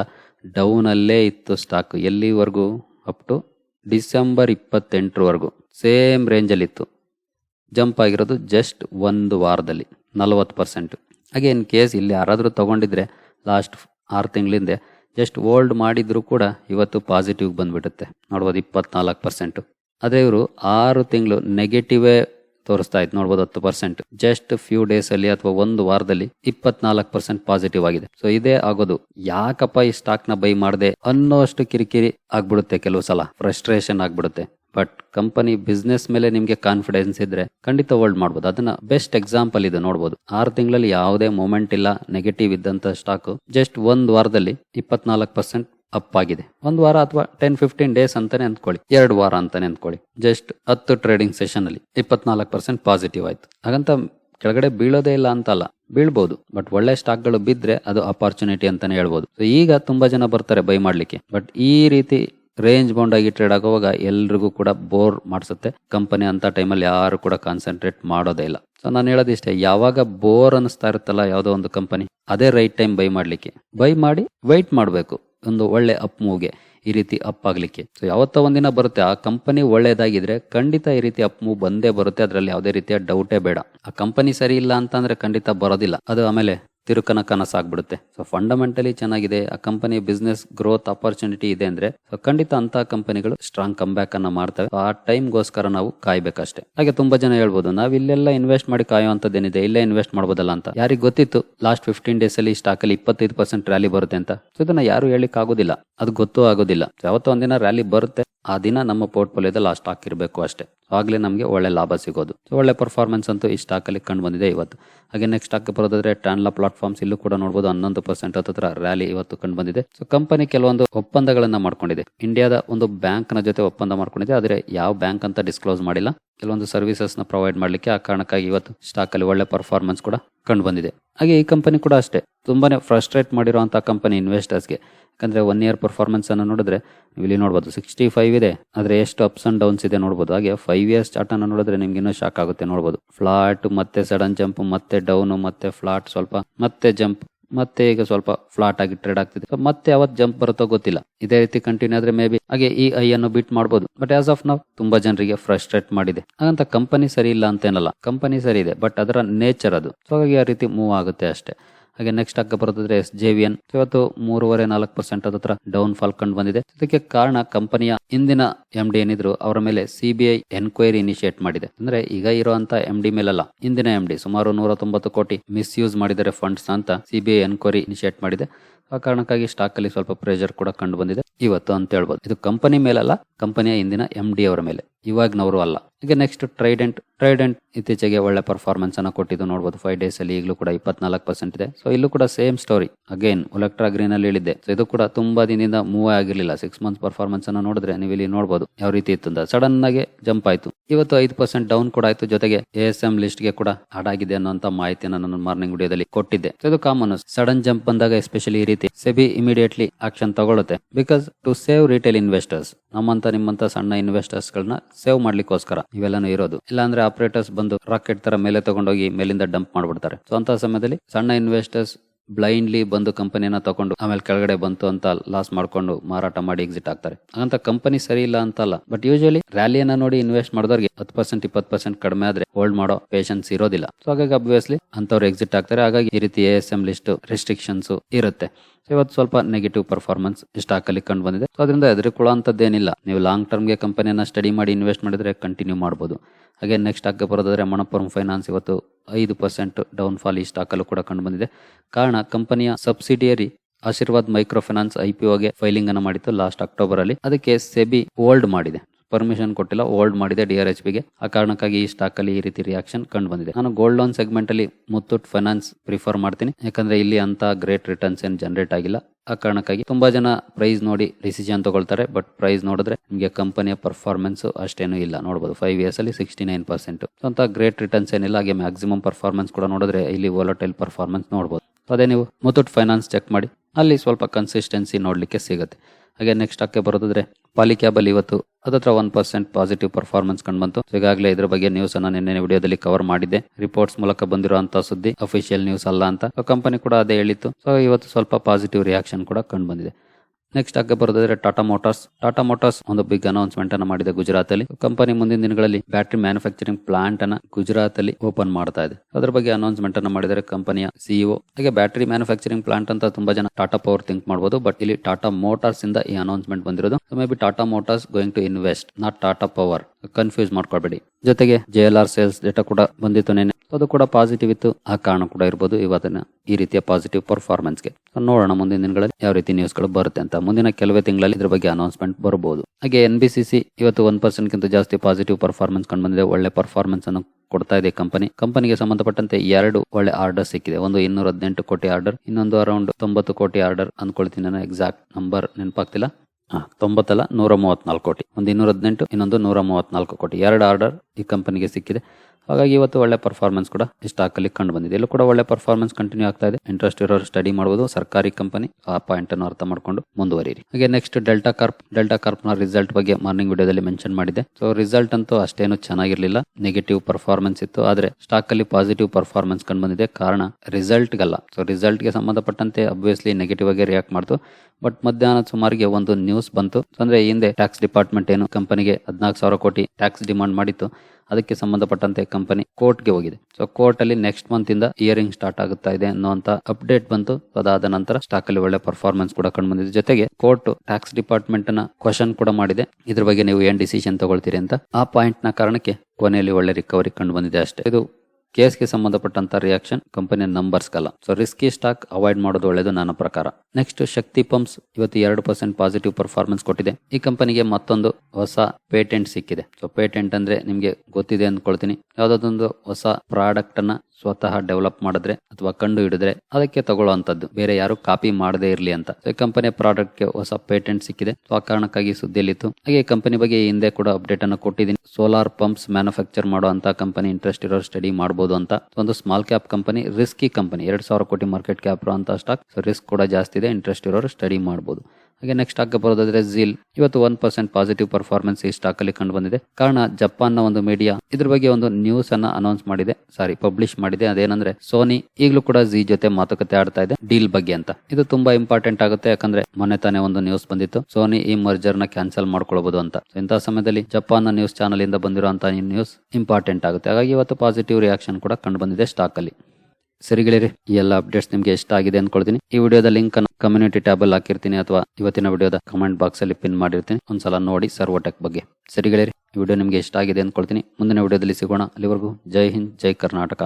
ಡೌನ್ ಅಲ್ಲೇ ಇತ್ತು ಸ್ಟಾಕ್ ಎಲ್ಲಿವರೆಗೂ? ಅಪ್ ಟು ಡಿಸೆಂಬರ್ ಇಪ್ಪತ್ತೆಂಟರವರೆಗೂ. ಸೇಮ್ ರೇಂಜ್ ಅಲ್ಲಿ ಇತ್ತು. ಜಂಪ್ ಆಗಿರೋದು ಜಸ್ಟ್ ಒಂದು ವಾರದಲ್ಲಿ, ನಲವತ್ತು ಪರ್ಸೆಂಟ್ ಹಾಗೆ ಇನ್ ಕೇಸ್ ಇಲ್ಲಿ ಯಾರಾದರೂ ತಗೊಂಡಿದ್ರೆ ಲಾಸ್ಟ್ ಆರು ತಿಂಗಳಿಂದ ಜಸ್ಟ್ ಓಲ್ಡ್ ಮಾಡಿದ್ರು ಕೂಡ ಇವತ್ತು ಪಾಸಿಟಿವ್ ಬಂದ್ಬಿಡುತ್ತೆ. ನೋಡ್ಬೋದು ಇಪ್ಪತ್ನಾಲ್ಕು ಪರ್ಸೆಂಟ್ ಅದೇ ಇವರು ಆರು ತಿಂಗಳು ನೆಗೆಟಿವೇ ತೋರಿಸ್ತಾ ಇತ್ತು ನೋಡ್ಬೋದು ಹತ್ತು ಪರ್ಸೆಂಟ್ ಜಸ್ಟ್ ಫ್ಯೂ ಡೇಸ್ ಅಲ್ಲಿ ಅಥವಾ ಒಂದು ವಾರದಲ್ಲಿ ಇಪ್ಪತ್ನಾಲ್ಕು ಪರ್ಸೆಂಟ್ ಪಾಸಿಟಿವ್ ಆಗಿದೆ. ಸೊ ಇದೇ ಆಗೋದು. ಯಾಕಪ್ಪ ಈ ಸ್ಟಾಕ್ನ ಬೈ ಮಾಡದೆ ಅನ್ನೋಷ್ಟು ಕಿರಿಕಿರಿ ಆಗ್ಬಿಡುತ್ತೆ ಕೆಲವು ಸಲ. ಫ್ರಸ್ಟ್ರೇಷನ್ ಆಗ್ಬಿಡುತ್ತೆ. ಬಟ್ ಕಂಪನಿ ಬಿಸ್ನೆಸ್ ಮೇಲೆ ನಿಮಗೆ ಕಾನ್ಫಿಡೆನ್ಸ್ ಇದ್ರೆ ಖಂಡಿತ ಹೋಲ್ಡ್ ಮಾಡ್ಬೋದು. ಅದನ್ನ ಬೆಸ್ಟ್ ಎಕ್ಸಾಂಪಲ್ ಇದು, ನೋಡ್ಬೋದು. ಆರು ತಿಂಗಳಲ್ಲಿ ಯಾವುದೇ ಮೂಮೆಂಟ್ ಇಲ್ಲ ನೆಗೆಟಿವ್ ಇದ್ದಂತ ಸ್ಟಾಕ್ ಜಸ್ಟ್ ಒಂದು ವಾರದಲ್ಲಿ ಇಪ್ಪತ್ನಾಲ್ಕು ಪರ್ಸೆಂಟ್ ಅಪ್ ಆಗಿದೆ. ಒಂದು ವಾರ ಅಥವಾ ಟೆನ್ ಫಿಫ್ಟೀನ್ ಡೇಸ್ ಅಂತಾನೆ ಅಂದ್ಕೊಳ್ಳಿ. ಎರಡು ವಾರ ಅಂತಾನೆ ಅಂದ್ಕೊಳ್ಳಿ. ಜಸ್ಟ್ ಹತ್ತು ಟ್ರೇಡಿಂಗ್ ಸೆಷನ್ ಅಲ್ಲಿ ಇಪ್ಪತ್ನಾಲ್ಕು ಪರ್ಸೆಂಟ್ ಪಾಸಿಟಿವ್ ಆಯ್ತು. ಹಾಗಂತ ಕೆಳಗಡೆ ಬೀಳೋದೇ ಇಲ್ಲ ಅಂತಲ್ಲ, ಬೀಳ್ಬೋದು. ಬಟ್ ಒಳ್ಳೆ ಸ್ಟಾಕ್ಗಳು ಬಿದ್ರೆ ಅದು ಅಪಾರ್ಚುನಿಟಿ ಅಂತಾನೆ ಹೇಳ್ಬೋದು. ಈಗ ತುಂಬಾ ಜನ ಬರ್ತಾರೆ ಬೈ ಮಾಡ್ಲಿಕ್ಕೆ. ಬಟ್ ಈ ರೀತಿ ರೇಂಜ್ ಬೌಂಡ್ ಆಗಿ ಟ್ರೇಡ್ ಆಗುವಾಗ ಎಲ್ರಿಗೂ ಕೂಡ ಬೋರ್ ಮಾಡಿಸುತ್ತೆ. ಕಂಪನಿ ಅಂತ ಟೈಮಲ್ಲಿ ಯಾರು ಕೂಡ ಕಾನ್ಸಂಟ್ರೇಟ್ ಮಾಡೋದೇ ಇಲ್ಲ. ಸೊ ನಾನು ಹೇಳೋದು ಇಷ್ಟೇ, ಯಾವಾಗ ಬೋರ್ ಅನಿಸ್ತಾ ಇರುತ್ತಲ್ಲ ಯಾವುದೋ ಒಂದು ಕಂಪನಿ ಅದೇ ರೈಟ್ ಟೈಮ್ ಬೈ ಮಾಡಲಿಕ್ಕೆ. ಬೈ ಮಾಡಿ ವೈಟ್ ಮಾಡಬೇಕು. ಒಂದು ಒಳ್ಳೆ ಅಪ್ ಮೂವ್ಗೆ ಈ ರೀತಿ ಅಪ್ ಆಗಲಿಕ್ಕೆ. ಸೊ ಯಾವತ್ತೋ ಒಂದಿನ ಬರುತ್ತೆ, ಆ ಕಂಪನಿ ಒಳ್ಳೇದಾಗಿದ್ರೆ ಖಂಡಿತ ಈ ರೀತಿ ಅಪ್ ಮೂವ್ ಬಂದೇ ಬರುತ್ತೆ. ಅದರಲ್ಲಿ ಯಾವುದೇ ರೀತಿಯ ಡೌಟೇ ಬೇಡ. ಆ ಕಂಪನಿ ಸರಿ ಇಲ್ಲ ಅಂತಂದ್ರೆ ಖಂಡಿತ ಬರೋದಿಲ್ಲ. ಅದು ಆಮೇಲೆ ತಿರುಕನ ಕನಸಾಗ್ಬಿಡುತ್ತೆ ಸೊ ಫಂಡಮೆಂಟಲಿ ಚೆನ್ನಾಗಿದೆ. ಆ ಕಂಪನಿ ಬಿಸ್ನೆಸ್ ಗ್ರೋತ್ ಅಪರ್ಚುನಿಟಿ ಇದೆ ಅಂದ್ರೆ ಸೊ ಖಂಡಿತ ಅಂತ ಕಂಪನಿಗಳು ಸ್ಟ್ರಾಂಗ್ ಕಮ್ ಬ್ಯಾಕ್ ಅನ್ನ ಮಾಡ್ತವೆ. ಆ ಟೈಮ್ಗೋಸ್ಕರ ನಾವು ಕಾಯ್ಬೇಕಷ್ಟೇ. ಹಾಗೆ ತುಂಬಾ ಜನ ಹೇಳ್ಬೋದು, ನಾವ್ ಇಲ್ಲೆಲ್ಲ ಇನ್ವೆಸ್ಟ್ ಮಾಡಿ ಕಾಯುವಂತದ್ದೇನಿದೆ ಇಲ್ಲೇ ಇನ್ವೆಸ್ಟ್ ಮಾಡ್ಬೋದಲ್ಲ ಅಂತ. ಯಾರಿಗೆ ಗೊತ್ತಿತ್ತು ಲಾಸ್ಟ್ ಫಿಫ್ಟೀನ್ ಡೇಸ್ ಅಲ್ಲಿ ಸ್ಟಾಕ್ ಅಲ್ಲಿ ಇಪ್ಪತ್ತೈದು ಪರ್ಸೆಂಟ್ ರ್ಯಾಲಿ ಬರುತ್ತೆ ಅಂತ. ಸೊ ಇದನ್ನ ಯಾರು ಹೇಳಿಕ್ ಆಗೋದಿಲ್ಲ ಅದು ಗೊತ್ತೂ ಆಗೋದಿಲ್ಲ. ಯಾವತ್ತೋ ಒಂದಿನ ರ್ಯಾಲಿ ಬರುತ್ತೆ. ಆ ದಿನ ನಮ್ಮ ಪೋರ್ಟ್ಫೋಲಿಯೋದಲ್ಲಿ ಆ ಸ್ಟಾಕ್ ಇರಬೇಕು ಅಷ್ಟೇ ಆಗಲೇ ನಮಗೆ ಒಳ್ಳೆ ಲಾಭ ಸಿಗೋದು. ಸೊ ಒಳ್ಳೆ ಪರ್ಫಾರ್ಮೆನ್ಸ್ ಅಂತೂ ಈ ಸ್ಟಾಕಲ್ಲಿ ಕಂಡು ಬಂದಿದೆ ಇವತ್ತು. ಹಾಗೆ ನೆಕ್ಸ್ಟ್ ಸ್ಟಾಕ್ ಬರೋದಾದ್ರೆ ಟ್ಯಾನ್ಲಾ ಪ್ಲಾಟ್ಫಾರ್ಮ್ಸ್ ಇಲ್ಲೂ ಕೂಡ ನೋಡಬಹುದು ಹನ್ನೊಂದು ಪರ್ಸೆಂಟ್ ಹತ್ರ ರ್ಯಾಲಿ ಇವತ್ತು ಕಂಡು ಬಂದಿದೆ. ಸೊ ಕಂಪನಿ ಕೆಲವೊಂದು ಒಪ್ಪಂದಗಳನ್ನ ಮಾಡ್ಕೊಂಡಿದೆ. ಇಂಡಿಯಾದ ಒಂದು ಬ್ಯಾಂಕ್ನ ಜೊತೆ ಒಪ್ಪಂದ ಮಾಡ್ಕೊಂಡಿದೆ. ಆದರೆ ಯಾವ ಬ್ಯಾಂಕ್ ಅಂತ ಡಿಸ್ಕ್ಲೋಸ್ ಮಾಡಿಲ್ಲ. ಕೆಲವೊಂದು ಸರ್ವಿಸಸ್ನ ಪ್ರೊವೈಡ್ ಮಾಡಲಿಕ್ಕೆ ಆ ಕಾರಣಕ್ಕಾಗಿ ಇವತ್ತು ಸ್ಟಾಕ್ ಅಲ್ಲಿ ಒಳ್ಳೆ ಪರ್ಫಾರ್ಮೆನ್ಸ್ ಕೂಡ ಕಂಡು ಬಂದಿದೆ. ಹಾಗೆ ಈ ಕಂಪನಿ ಕೂಡ ಅಷ್ಟೇ. ತುಂಬಾನೇ ಫ್ರಸ್ಟ್ರೇಟ್ ಮಾಡಿರೋಂಥ ಕಂಪನಿ ಇನ್ವೆಸ್ಟರ್ಸ್ಗೆ ಯಾಕಂದರೆ ಒನ್ ಇಯರ್ ಪರ್ಫಾರ್ಮೆನ್ಸ್ ಅನ್ನು ನೋಡಿದ್ರೆ ನೀವು ಇಲ್ಲಿ ನೋಡ್ಬೋದು ಸಿಕ್ಸ್ಟಿ ಫೈವ್ ಇದೆ, ಆದ್ರೆ ಎಷ್ಟು ಅಪ್ಸ್ ಅಂಡ್ ಡೌನ್ಸ್ ಇದೆ ನೋಡ್ಬೋದು. ಹಾಗೆ ಫೈವ್ ಇಯರ್ಸ್ ಚಾರ್ಟ್ ಅನ್ನು ನೋಡಿದ್ರೆ ನಿಮ್ಗೆ ಇನ್ನೂ ಶಾಕ್ ಆಗುತ್ತೆ ನೋಡ್ಬೋದು. ಫ್ಲಾಟ್ ಮತ್ತೆ ಸಡನ್ ಜಂಪ್ ಮತ್ತೆ ಡೌನ್ ಮತ್ತೆ ಫ್ಲಾಟ್ ಸ್ವಲ್ಪ, ಮತ್ತೆ ಜಂಪ್ ಮತ್ತೆ ಈಗ ಸ್ವಲ್ಪ ಫ್ಲಾಟ್ ಆಗಿ ಟ್ರೇಡ್ ಆಗ್ತಿದೆ. ಮತ್ತೆ ಯಾವತ್ತು ಜಂಪ್ ಬರುತ್ತೋ ಗೊತ್ತಿಲ್ಲ. ಇದೇ ರೀತಿ ಕಂಟಿನ್ಯೂ ಆದ್ರೆ ಮೇ ಬಿ ಹಾಗೆ ಈ ಐ ಅನ್ನು ಬಿಟ್ ಮಾಡಬಹುದು ಬಟ್ ಆಸ್ ಆಫ್ ನಾವು ತುಂಬಾ ಜನರಿಗೆ ಫ್ರಸ್ಟ್ರೇಟ್ ಮಾಡಿದೆ. ಹಾಗಂತ ಕಂಪನಿ ಸರಿ ಇಲ್ಲ ಅಂತೇನಲ್ಲ ಕಂಪನಿ ಸರಿ ಇದೆ ಬಟ್ ಅದರ ನೇಚರ್ ಅದು. ಸೊ ಹಾಗಾಗಿ ಆ ರೀತಿ ಮೂವ್ ಆಗುತ್ತೆ ಅಷ್ಟೇ. ಹಾಗೆ ನೆಕ್ಸ್ಟ್ ಅಕ್ಕ ಬರೋದಾದ್ರೆ ಎಸ್ ಜೆ ವಿ ಎನ್ ಇವತ್ತು ಮೂರುವರೆ ನಾಲ್ಕು ಪರ್ಸೆಂಟ್ ಅದತ್ರ ಡೌನ್ ಫಾಲ್ ಕಂಡು ಬಂದಿದೆ ಇದಕ್ಕೆ ಕಾರಣ ಕಂಪನಿಯ ಇಂದಿನ ಎಂ ಡಿ ಏನಿದ್ರು ಅವರ ಮೇಲೆ ಸಿಬಿಐ ಎನ್ಕ್ವೈರಿ ಇನಿಶಿಯೇಟ್ ಮಾಡಿದೆ. ಅಂದ್ರೆ ಈಗ ಇರುವಂತ ಎಂ ಡಿ ಮೇಲಲ್ಲ ಇಂದಿನ ಎಂ ಡಿ ಸುಮಾರು ನೂರ ತೊಂಬತ್ತು ಕೋಟಿ ಮಿಸ್ಯೂಸ್ ಮಾಡಿದರೆ ಫಂಡ್ಸ್ ಅಂತ ಸಿಬಿಐ ಎನ್ಕ್ವೈರಿ ಇನಿಶಿಯೇಟ್ ಮಾಡಿದೆ. ಆ ಕಾರಣಕ್ಕಾಗಿ ಸ್ಟಾಕ್ ಅಲ್ಲಿ ಸ್ವಲ್ಪ ಪ್ರೆಷರ್ ಕೂಡ ಕಂಡು ಬಂದಿದೆ. ಇವತ್ತು ಅಂತ ಹೇಳ್ಬೋದು. ಇದು ಕಂಪನಿ ಮೇಲಲ್ಲ, ಕಂಪನಿಯ ಇಂದಿನ ಎಂ ಡಿ ಅವರ ಮೇಲೆ. ಇವಾಗಿನವರು ಅಲ್ಲ. ಈಗ ನೆಕ್ಸ್ಟ್ ಟ್ರೈಡೆಂಟ್ ಟ್ರೈಡೆಂಟ್ ಇತ್ತೀಚೆಗೆ ಒಳ್ಳೆ ಪರ್ಫಾರ್ಮೆನ್ಸ್ ಅನ್ನ ಕೊಟ್ಟಿದ್ದು ನೋಡಬಹುದು ಫೈವ್ ಡೇಸ್ ಅಲ್ಲಿ ಈಗಲೂ ಕೂಡ ಇಪ್ಪತ್ನಾಲ್ಕು ಪರ್ಸೆಂಟ್ ಇದೆ. ಸೊ ಇಲ್ಲೂ ಕೂಡ same story again Olectra green ಅಲ್ಲಿ ಹೇಳಿದ್ದೆ. ಸೊ ಇದು ಕೂಡ ತುಂಬಾ ದಿನದಿಂದ ಮೂವ್ ಆಗಿರ್ಲಿಲ್ಲ. ಸಿಕ್ಸ್ ಮಂತ್ಸ್ ಪರ್ಫಾರ್ಮೆನ್ಸ್ ಅನ್ನ ನೋಡಿದ್ರೆ ನೀವು ಇಲ್ಲಿ ನೋಡಬಹುದು ಯಾವ ರೀತಿ ಇತ್ತು ಅಂತ. ಸಡನ್ ಆಗಿ ಜಂಪ್ ಆಯ್ತು. ಇವತ್ತು ಐದು ಪರ್ಸೆಂಟ್ ಡೌನ್ ಕೂಡ ಆಯ್ತು. ಜೊತೆಗೆ ಎ ಎಸ್ ಎಂ ಲಿಸ್ಟ್ಗೆ ಕೂಡ ಆಡ್ ಆಗಿದೆ ಅನ್ನೋಂತ ಮಾಹಿತಿಯನ್ನು ನಾನು ಮಾರ್ನಿಂಗ್ ವಿಡಿಯೋದಲ್ಲಿ ಕೊಟ್ಟಿದ್ದೆ. ಇದು ಕಾಮನ್ ಸಡನ್ ಜಂಪ್ ಬಂದಾಗ ಎಸ್ಪೆಷಲಿ ಈ ರೀತಿ SEBI immediately action ತಗೊಳ್ಳುತ್ತೆ. Because to save retail investors ನಮ್ಮಂತ ನಿಮ್ಮಂತ ಸಣ್ಣ ಇನ್ವೆಸ್ಟರ್ಸ್ ಗಳನ್ನ ಸೇವ್ ಮಾಡ್ಲಿಕ್ಕೋಸ್ಕರ ಇವೆಲ್ಲಾನು ಇರೋದು. ಇಲ್ಲಾಂದ್ರೆ ಆಪರೇಟರ್ಸ್ ಬಂದು ರಾಕೆಟ್ ತರ ಮೇಲೆ ತಗೊಂಡೋಗಿ ಮೇಲಿಂದ ಡಂಪ್ ಮಾಡ್ಬಿಡ್ತಾರೆ. ಸೊ ಅಂತ ಸಮಯದಲ್ಲಿ ಸಣ್ಣ ಇನ್ವೆಸ್ಟರ್ಸ್ ಬ್ಲೈಂಡ್ಲಿ ಬಂದು ಕಂಪನಿನ ತಗೊಂಡು ಆಮೇಲೆ ಕೆಳಗಡೆ ಬಂತು ಅಂತ ಲಾಸ್ ಮಾಡ್ಕೊಂಡು ಮಾರಾಟ ಮಾಡಿ ಎಕ್ಸಿಟ್ ಆಗ್ತಾರೆ. ಹಾಗಂತ ಕಂಪನಿ ಸರಿ ಇಲ್ಲ ಅಂತಲ್ಲ ಬಟ್ ಯೂಶಲಿ ರ್ಯಾಲಿಯನ್ನ ನೋಡಿ ಇನ್ವೆಸ್ಟ್ ಮಾಡಿದವ್ರಿಗೆ ಹತ್ತು ಪರ್ಸೆಂಟ್ ಇಪ್ಪತ್ತು ಪರ್ಸೆಂಟ್ ಕಡಿಮೆ ಆದ್ರೆ ಹೋಲ್ಡ್ ಮಾಡೋ ಪೇಷನ್ಸ್ ಇರೋದಿಲ್ಲ. ಸೊ ಹಾಗಾಗಿ ಅಬ್ವಿಯಸ್ಲಿ ಅಂತವ್ರು ಎಕ್ಸಿಟ್ ಆಗ್ತಾರೆ. ಹಾಗಾಗಿ ಈ ರೀತಿ A S M list restrictions ಇರುತ್ತೆ. ಇವತ್ತು ಸ್ವಲ್ಪ ನೆಗೆಟಿವ್ ಪರ್ಫಾರ್ಮೆನ್ಸ್ ಸ್ಟಾಕ್ ಅಲ್ಲಿ ಕಂಡು ಬಂದಿದೆ. ಸೊ ಅದರಿಂದ ಹೆದರಿಕೊಳ್ಳುವಂಥದ್ದೇನಿಲ್ಲ ನೀವು ಲಾಂಗ್ ಟರ್ಮ್ಗೆ ಕಂಪನಿಯನ್ನು ಸ್ಟಡಿ ಮಾಡಿ ಇನ್ವೆಸ್ಟ್ ಮಾಡಿದ್ರೆ ಕಂಟಿನ್ಯೂ ಮಾಡಬಹುದು ಹಾಗೆ ನೆಕ್ಸ್ಟ್ ಆಗ ಬರೋದಾದ್ರೆ ಮಣಪುರಂ ಫೈನಾನ್ಸ್ ಇವತ್ತು ಐದು ಪರ್ಸೆಂಟ್ ಡೌನ್ ಫಾಲ್ ಈ ಸ್ಟಾಕ್ ಅಲ್ಲೂ ಕೂಡ ಕಂಡು ಬಂದಿದೆ. ಕಾರಣ ಕಂಪನಿಯ subsidiary Ashirvad micro finance I P ಒಗೆ filing ಅನ್ನು ಮಾಡಿತ್ತು ಲಾಸ್ಟ್ ಅಕ್ಟೋಬರ್ ಅಲ್ಲಿ. ಅದಕ್ಕೆ ಸೆಬಿ ಹೋಲ್ಡ್ ಮಾಡಿದೆ. ಪರ್ಮಿಷನ್ ಕೊಟ್ಟಿಲ್ಲ ಹೋಲ್ಡ್ ಮಾಡಿದೆ ಡಿ ಆರ್ ಎಚ್ ಬಿಗೆ ಆ ಕಾರಣಕ್ಕಾಗಿ ಈ ಸ್ಟಾಕ್ ಅಲ್ಲಿ ಈ ರೀತಿ ರಿಯಾಕ್ಷನ್ ಕಂಡು ಬಂದಿದೆ. ನಾನು ಗೋಲ್ಡ್ ಲೋನ್ ಸೆಗ್ಮೆಂಟ್ ಅಲ್ಲಿ ಮುತ್ತೂಟ್ ಫೈನಾನ್ಸ್ ಪ್ರಿಫರ್ ಮಾಡ್ತೀನಿ. ಯಾಕಂದ್ರೆ ಇಲ್ಲಿ ಅಂತ ಗ್ರೇಟ್ ರಿಟರ್ನ್ಸ್ ಏನ್ ಜನರೇಟ್ ಆಗಿಲ್ಲ. ಆ ಕಾರಣಕ್ಕಾಗಿ ತುಂಬಾ ಜನ ಪ್ರೈಸ್ ನೋಡಿ ಡಿಸಿಷನ್ ತಗೊಳ್ತಾರೆ. ಬಟ್ ಪ್ರೈಸ್ ನೋಡಿದ್ರೆ ನಿಮಗೆ ಕಂಪನಿಯ ಪರ್ಫಾರ್ಮೆನ್ಸ್ ಅಷ್ಟೇನು ಇಲ್ಲ. ನೋಡಬಹುದು ಫೈವ್ ಇಯರ್ಸ್ ಅಲ್ಲಿ ಸಿಕ್ಸ್ಟಿ ನೈನ್ ಪರ್ಸೆಂಟ್ ಅಂತ ಗ್ರೇಟ್ ರಿಟರ್ನ್ಸ್ ಏನಿಲ್ಲ, ಹಾಗೆ ಮ್ಯಾಕ್ಸಿಮಮ್ ಪರ್ಫಾರ್ಮೆನ್ಸ್ ಕೂಡ ನೋಡಿದ್ರೆ ಇಲ್ಲಿ ವೊಲಟೈಲ್ ಪರ್ಫಾರ್ಮೆನ್ಸ್ ನೋಡಬಹುದು ಅದೇ ನೀವು ಮುತ್ತೂಟ್ ಫೈನಾನ್ಸ್ ಚೆಕ್ ಮಾಡಿ, ಅಲ್ಲಿ ಸ್ವಲ್ಪ ಕನ್ಸಿಸ್ಟೆನ್ಸಿ ನೋಡಲಿಕ್ಕೆ ಸಿಗುತ್ತೆ. ಹಾಗೆ ನೆಕ್ಸ್ಟ್ ಅಕ್ಕೆ ಬರೋದಾದ್ರೆ ಪಾಲಿಕ್ಯಾಬಲ್ ಇವತ್ತು ಅದತ್ರ ಒನ್ ಪರ್ಸೆಂಟ್ ಪಾಸಿಟಿವ್ ಪರ್ಫಾರ್ಮೆನ್ಸ್ ಕಂಡು ಬಂತು. ಈಗಾಗಲೇ ಇದ್ರ ಬಗ್ಗೆ ನ್ಯೂಸ್ ಅನ್ನ ನಿನ್ನೆ ವಿಡಿಯೋದಲ್ಲಿ ಕವರ್ ಮಾಡಿದೆ ರಿಪೋರ್ಟ್ಸ್ ಮೂಲಕ ಬಂದಿರುವಂತಹ ಸುದ್ದಿ ಅಫಿಷಿಯಲ್ ನ್ಯೂಸ್ ಅಲ್ಲ ಅಂತ. ಕಂಪನಿ ಕೂಡ ಅದೇ ಹೇಳಿತ್ತು. ಸೊ ಇವತ್ತು ಸ್ವಲ್ಪ ಪಾಸಿಟಿವ್ ರಿಯಾಕ್ಷನ್ ಕೂಡ ಕಂಡು ಬಂದಿದೆ. ನೆಕ್ಸ್ಟ್ ಆಗ ಬರೋದಾದ್ರೆ ಟಾಟಾ ಮೋಟಾರ್ಸ್ ಟಾಟಾ ಮೋಟಾರ್ಸ್ ಒಂದು ಬಿಗ್ ಅನೌನ್ಸ್ಮೆಂಟ್ ಅನ್ನ ಮಾಡಿದೆ ಗುಜರಾತ್ ಅಲ್ಲಿ ಕಂಪನಿ ಮುಂದಿನ ದಿನಗಳಲ್ಲಿ ಬ್ಯಾಟರಿ ಮ್ಯಾನುಫ್ಯಾಕ್ಚರಿಂಗ್ ಪ್ಲಾಂಟ್ ಅನ್ನ ಗುಜರಾತ್ ಅಲ್ಲಿ ಓಪನ್ ಮಾಡ್ತಾ ಇದೆ. ಅದ್ರ ಬಗ್ಗೆ ಅನೌನ್ಸ್ಮೆಂಟ್ ಅನ್ನ ಮಾಡಿದರೆ ಕಂಪನಿಯ ಸಿಇಒ ಹಾಗೆ ಬ್ಯಾಟರಿ ಮ್ಯಾನುಫ್ಯಾಕ್ಚರಿಂಗ್ ಪ್ಲಾಂಟ್ ಅಂತ ತುಂಬಾ ಜನ ಟಾಟಾ ಪವರ್ ಥಿಂಕ್ ಮಾಡಬಹುದು ಬಟ್ ಇಲ್ಲಿ ಟಾಟಾ ಮೋಟಾರ್ಸ್ ಇಂದ ಈ ಅನೌನ್ಸ್ಮೆಂಟ್ ಬಂದಿರೋದು. May be Tata Motors going to invest not Tata Power confuse ಮಾಡ್ಕೊಳ್ಬೇಡಿ. ಜೊತೆಗೆ J L R sales data ಕೂಡ ಬಂದಿತ್ತು ನೆನೆ ಅದು ಕೂಡ ಪಾಸಿಟಿವ್ ಇತ್ತು. ಆ ಕಾರಣ ಕೂಡ ಇರಬಹುದು ಇವತ್ತಿನ ಈ ರೀತಿಯ ಪಾಸಿಟಿವ್ ಪರ್ಫಾರ್ಮೆನ್ಸ್ಗೆ ನೋಡೋಣ ಮುಂದಿನ ದಿನಗಳಲ್ಲಿ ಯಾವ ರೀತಿ ನ್ಯೂಸ್ಗಳು ಬರುತ್ತೆ ಅಂತ. ಮುಂದಿನ ಕೆಲವೇ ತಿಂಗಳಲ್ಲಿ ಇದ್ರ ಬಗ್ಗೆ ಅನೌನ್ಸ್ಮೆಂಟ್ ಬರಬಹುದು ಹಾಗೆ ಎನ್ ಬಿ ಸಿ ಸಿ ಇವತ್ತು ಒನ್ ಪರ್ಸೆಂಟ್ ಗಿಂತ ಜಾಸ್ತಿ ಪಾಸಿಟಿವ್ ಪರ್ಫಾರ್ಮೆನ್ಸ್ ಕಂಡು ಬಂದಿದೆ. ಒಳ್ಳೆ ಪರ್ಫಾರ್ಮೆನ್ಸ್ ಅನ್ನು ಕೊಡ್ತಾ ಇದೆ ಕಂಪನಿ ಕಂಪನಿಗೆ ಸಂಬಂಧಪಟ್ಟಂತೆ ಎರಡು ಒಳ್ಳೆ ಆರ್ಡರ್ ಸಿಕ್ಕಿದೆ. ಒಂದು ಇನ್ನೂರ ಹದಿನೆಂಟು ಕೋಟಿ ಆರ್ಡರ್ ಇನ್ನೊಂದು ಅರೌಂಡ್ ತೊಂಬತ್ತು ಕೋಟಿ ಆರ್ಡರ್ ಅನ್ಕೊಳ್ತೀನಿ ನಾನು ಎಕ್ಸಾಕ್ಟ್ ನಂಬರ್ ನೆನಪಾಗ್ತಿಲ್ಲ. ತೊಂಬತ್ತಲ್ಲ ನೂರ ಮೂವತ್ನಾಲ್ಕು ಕೋಟಿ. ಒಂದು ಇನ್ನೂರ ಹದಿನೆಂಟು, ಇನ್ನೊಂದು ನೂರ ಮೂವತ್ನಾಲ್ಕು ಕೋಟಿ. ಎರಡು ಆರ್ಡರ್ ಈ ಕಂಪನಿಗೆ ಸಿಕ್ಕಿದೆ. ಹಾಗಾಗಿ ಇವತ್ತು ಒಳ್ಳೆ ಪರ್ಫಾರ್ಮೆನ್ಸ್ ಕೂಡ ಈ ಸ್ಟಾಕ್ ಅಲ್ಲಿ ಕಂಡು ಬಂದಿದೆ. ಇಲ್ಲೂ ಕೂಡ ಒಳ್ಳೆ ಪರ್ಫಾರ್ಮೆನ್ಸ್ ಕಂಟಿನ್ಯೂ ಆಗ್ತಾ ಇದೆ. ಇಂಟ್ರೆಸ್ಟ್ ಇರೋರು ಸ್ಟಡಿ ಮಾಡಬಹುದು ಸರ್ಕಾರಿ ಕಂಪನಿ ಆ ಪಾಯಿಂಟ್ ಅನ್ನು ಅರ್ಥ ಮಾಡ್ಕೊಂಡು ಮುಂದುವರಿರಿ ಹಾಗೆ ನೆಕ್ಸ್ಟ್ ಡೆಲ್ಟಾ ಕಾರ್ಪ್ ಡೆಲ್ಟಾ ಕಾರ್ಪ್ನ ರಿಸಲ್ಟ್ ಬಗ್ಗೆ ಮಾರ್ನಿಂಗ್ ವಿಡಿಯೋದಲ್ಲಿ ಮೆನ್ಷನ್ ಮಾಡಿದೆ ಸೊ ರಿಸಲ್ಟ್ ಅಂತೂ ಅಷ್ಟೇನು ಚೆನ್ನಾಗಿರ್ಲಿಲ್ಲ. ನೆಗೆಟಿವ್ ಪರ್ಫಾರ್ಮೆನ್ಸ್ ಇತ್ತು. ಆದ್ರೆ ಸ್ಟಾಕ್ ಅಲ್ಲಿ ಪಾಸಿಟಿವ್ ಪರ್ಫಾರ್ಮೆನ್ಸ್ ಕಂಡು ಬಂದಿದೆ. ಕಾರಣ ರಿಸಲ್ಟ್ ಗಲ್ಲ. ಸೊ ರಿಸಲ್ಟ್ಗೆ ಸಂಬಂಧಪಟ್ಟಂತೆ ಅಬ್ವಿಯಸ್ಲಿ ನೆಗೆಟಿವ್ ಆಗಿ ರಿಯಾಕ್ಟ್ ಮಾಡ್ತು. ಬಟ್ ಮಧ್ಯಾಹ್ನ ಸುಮಾರಿಗೆ ಒಂದು ನ್ಯೂಸ್ ಬಂತು. ಅಂದ್ರೆ ಹಿಂದೆ ಟ್ಯಾಕ್ಸ್ ಡಿಪಾರ್ಟ್ಮೆಂಟ್ ಏನು ಕಂಪನಿಗೆ ಹದಿನಾಲ್ಕು ಸಾವಿರ ಕೋಟಿ ಟ್ಯಾಕ್ಸ್ ಡಿಮಾಂಡ್ ಮಾಡಿತ್ತು. ಅದಕ್ಕೆ ಸಂಬಂಧಪಟ್ಟಂತೆ ಕಂಪನಿ ಕೋರ್ಟ್ಗೆ ಹೋಗಿದೆ. ಸೊ ಕೋರ್ಟ್ ಅಲ್ಲಿ ನೆಕ್ಸ್ಟ್ ಮಂತ್ ಇಂದ ಇಯರಿಂಗ್ ಸ್ಟಾರ್ಟ್ ಆಗುತ್ತಾ ಇದೆ ಅನ್ನುವಂತ ಅಪ್ಡೇಟ್ ಬಂತು. ಅದಾದ ನಂತರ ಸ್ಟಾಕ್ ಅಲ್ಲಿ ಒಳ್ಳೆ ಪರ್ಫಾರ್ಮೆನ್ಸ್ ಕೂಡ ಕಂಡು ಬಂದಿದೆ. ಜೊತೆಗೆ ಕೋರ್ಟ್ ಟ್ಯಾಕ್ಸ್ ಡಿಪಾರ್ಟ್ಮೆಂಟ್ನ ಕ್ವಶನ್ ಕೂಡ ಮಾಡಿದೆ. ಇದ್ರ ಬಗ್ಗೆ ನೀವು ಏನ್ ಡಿಸಿಷನ್ ತಗೊಳ್ತೀರಿ ಅಂತ. ಆ ಪಾಯಿಂಟ್ನ ಕಾರಣಕ್ಕೆ ಕೊನೆಯಲ್ಲಿ ಒಳ್ಳೆ ರಿಕವರಿ ಕಂಡು ಬಂದಿದೆ ಅಷ್ಟೇ. ಇದು ಕೇಸ್ಗೆ ಸಂಬಂಧಪಟ್ಟಂತ ರಿಯಾಕ್ಷನ್ ಕಂಪನಿಯ ನಂಬರ್ಸ್ ಗಲ್ಲ ಸೊ ರಿಸ್ಕಿ ಸ್ಟಾಕ್ ಅವಾಯ್ಡ್ ಮಾಡೋದು ಒಳ್ಳೆಯದು ನನ್ನ ಪ್ರಕಾರ. ನೆಕ್ಸ್ಟ್ ಶಕ್ತಿ ಪಂಪ್ಸ್ ಇವತ್ತು ಎರಡು ಪರ್ಸೆಂಟ್ ಪಾಸಿಟಿವ್ ಪರ್ಫಾರ್ಮೆನ್ಸ್ ಕೊಟ್ಟಿದೆ. ಈ ಕಂಪನಿಗೆ ಮತ್ತೊಂದು ಹೊಸ ಪೇಟೆಂಟ್ ಸಿಕ್ಕಿದೆ. ಸೊ ಪೇಟೆಂಟ್ ಅಂದ್ರೆ ನಿಮ್ಗೆ ಗೊತ್ತಿದೆ ಅಂದ್ಕೊಳ್ತೀನಿ. ಯಾವ್ದಾದೊಂದು ಹೊಸ ಪ್ರಾಡಕ್ಟ್ ಅನ್ನ ಸ್ವತಃ ಡೆವಲಪ್ ಮಾಡಿದ್ರೆ ಅಥವಾ ಕಂಡು ಹಿಡಿದ್ರೆ ಅದಕ್ಕೆ ತಗೊಳ್ಳುವಂಥದ್ದು ಬೇರೆ ಯಾರು ಕಾಪಿ ಮಾಡದೇ ಇರಲಿ ಅಂತ. ಈ ಕಂಪನಿಯ ಪ್ರಾಡಕ್ಟ್ಗೆ ಹೊಸ ಪೇಟೆಂಟ್ ಸಿಕ್ಕಿದೆ. ಆ ಕಾರಣಕ್ಕಾಗಿ ಸುದ್ದಿಯಲ್ಲಿತ್ತು. ಹಾಗೆ ಕಂಪನಿ ಬಗ್ಗೆ ಹಿಂದೆ ಕೂಡ ಅಪ್ಡೇಟ್ ಅನ್ನು ಕೊಟ್ಟಿದ್ದೀನಿ. ಸೋಲಾರ್ ಪಂಪ್ಸ್ ಮ್ಯಾನುಫ್ಯಾಕ್ಚರ್ ಮಾಡುವಂತ ಕಂಪನಿ ಇಂಟ್ರೆಸ್ಟ್ ಇರೋ ಸ್ಟಡಿ ಮಾಡಬಹುದು ಅಂತ. ಒಂದು small cap company risky company ಎರಡ್ ಸಾವಿರ ಕೋಟಿ ಮಾರ್ಕೆಟ್ ಕ್ಯಾಪ್ ಅಂತ ಸ್ಟಾಕ್ ಸೊ ರಿಸ್ಕ್ ಕೂಡ ಜಾಸ್ತಿ ಇದೆ ಇಂಟ್ರೆಸ್ಟ್ ಇರೋರು ಸ್ಟಡಿ ಮಾಡಬಹುದು ಹಾಗೆ ನೆಕ್ಸ್ಟ್ ಆಗ ಬರೋದಾದ್ರೆ ಝೀಲ್ ಇವತ್ತು ಒನ್ ಪರ್ಸೆಂಟ್ ಪಾಸಿಟಿವ್ ಪರ್ಫಾರ್ಮೆನ್ಸ್ ಈ ಸ್ಟಾಕ್ ಅಲ್ಲಿ ಕಂಡು ಬಂದಿದೆ. ಕಾರಣ ಜಪಾನ್ನ ಒಂದು ಮೀಡಿಯಾ ಇದ್ರ ಬಗ್ಗೆ ಒಂದು ನ್ಯೂಸ್ ಅನ್ನ ಅನೌನ್ಸ್ ಮಾಡಿದೆ. ಸಾರಿ ಪಬ್ಲಿಷ್ ಮಾಡಿದೆ. ಅದೇನಂದ್ರೆ ಸೋನಿ ಈಗಲೂ ಕೂಡ ಜಿ ಜೊತೆ ಮಾತುಕತೆ ಆಡ್ತಾ ಇದೆ ಡೀಲ್ ಬಗ್ಗೆ ಅಂತ. ಇದು ತುಂಬಾ ಇಂಪಾರ್ಟೆಂಟ್ ಆಗುತ್ತೆ. ಯಾಕಂದ್ರೆ ಮೊನ್ನೆ ತಾನೇ ಒಂದು ನ್ಯೂಸ್ ಬಂದಿತ್ತು. ಸೋನಿ ಈ ಮರ್ಜರ್ನ ಕ್ಯಾನ್ಸಲ್ ಮಾಡ್ಕೊಳ್ಬಹುದು ಅಂತ. ಇಂತಹ ಸಮಯದಲ್ಲಿ ಜಪಾನ್ನ ನ್ಯೂಸ್ ಚಾನಲ್ ಇಂದ ಬಂದಿರುವಂತಹ ನ್ಯೂಸ್ ಇಂಪಾರ್ಟೆಂಟ್ ಆಗುತ್ತೆ. ಹಾಗಾಗಿ ಇವತ್ತು ಪಾಸಿಟಿವ್ ರಿಯಾಕ್ಷನ್ ಕೂಡ ಕಂಡು ಬಂದಿದೆ ಸ್ಟಾಕ್ ಅಲ್ಲಿ. ಸರಿ ಗೆಳೆಯರಿ, ಈ ಎಲ್ಲ ಅಪ್ಡೇಟ್ಸ್ ನಿಮ್ಗೆ ಇಷ್ಟ ಆಗಿದೆ ಅನ್ಕೊಳ್ತೀನಿ. ಈ ವಿಡಿಯೋದ ಲಿಂಕ್ ಅನ್ನು ಕಮ್ಯುನಿಟಿ ಟ್ಯಾಬಲ್ ಹಾಕಿರ್ತೀನಿ ಅಥವಾ ಇವತ್ತಿನ ವಿಡಿಯೋದ ಕಮೆಂಟ್ ಬಾಕ್ಸ್ ಅಲ್ಲಿ ಪಿನ್ ಮಾಡಿರ್ತೀನಿ. ಒಂದ್ಸಲ ನೋಡಿ ಸರ್ವೋಟೆಕ್ ಬಗ್ಗೆ. ಸರಿ ಗೆಳೆಯರಿ, ಈ ವಿಡಿಯೋ ನಿಮ್ಗೆ ಇಷ್ಟ ಆಗಿದೆ ಅನ್ಕೊಳ್ತೀನಿ. ಮುಂದಿನ ವಿಡಿಯೋದಲ್ಲಿ ಸಿಗೋಣ. ಅಲ್ಲಿವರೆಗೂ ಜೈ ಹಿಂದ್, ಜೈ ಕರ್ನಾಟಕ.